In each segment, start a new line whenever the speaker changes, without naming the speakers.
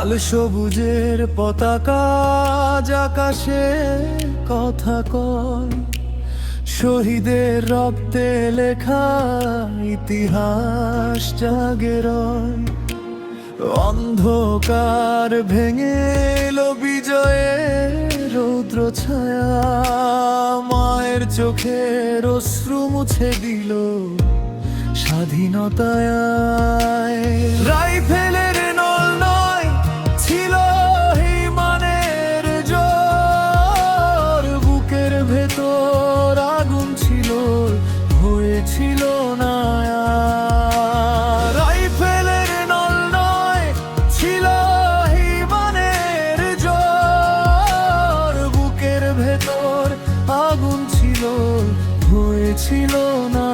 লাল সবুজের পতাকা আকাশে কথা কয়। শহীদের রক্তে লেখা ইতিহাস জাগে রয়। অন্ধকার ভেঙে এলো বিজয়ের রৌদ্র ছায়া। মায়ের চোখের অশ্রু মুছে দিল স্বাধীনতায়। রাইফেলের হয়েছিল না। রাইফেলের নল নয় ছিল বুকের ভেতর আগুন ছিল হয়েছিল না।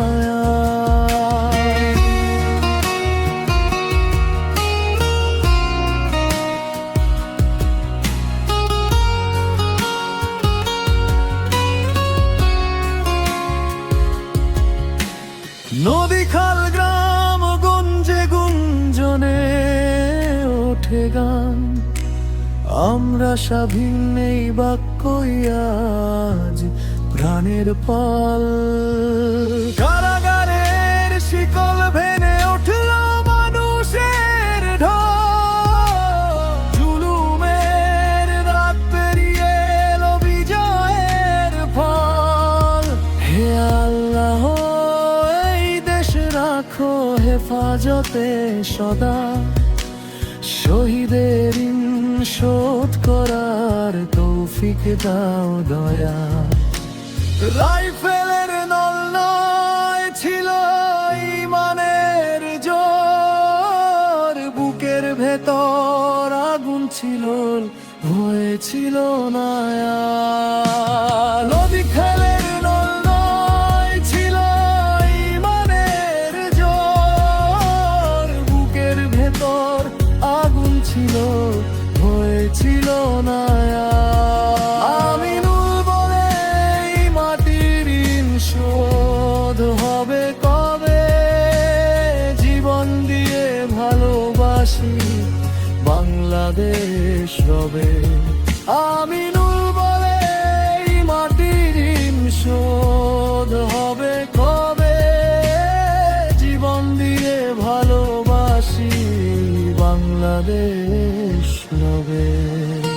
গান। আমরা নেই বাক্যই প্রাণের পাল। কারাগারের শিকল ভেনে উঠল মানুষের ঢল। জুলুমের রাত পেরিয়ে এলো বিজয়ের ফল। হে আল্লাহ, এই দেশ রাখো হেফাজতে সদা। শহীদের শোধ করার তৌফিক দাও দয়া। রাইফেলের নল নয়, ছিল ইমানের জোর। বুকের ভেতর আগুন ছিল হয়েছিল না হয়েছিল না। আমিনুল বলে এই মাটির শোধ হবে কবে? জীবন দিয়ে ভালোবাসি বাংলাদেশ রবে। আমিনুল বলে এই মাটির শোধ হবে কবে? জীবন দিয়ে ভালোবাসি বাংলাদেশ রবে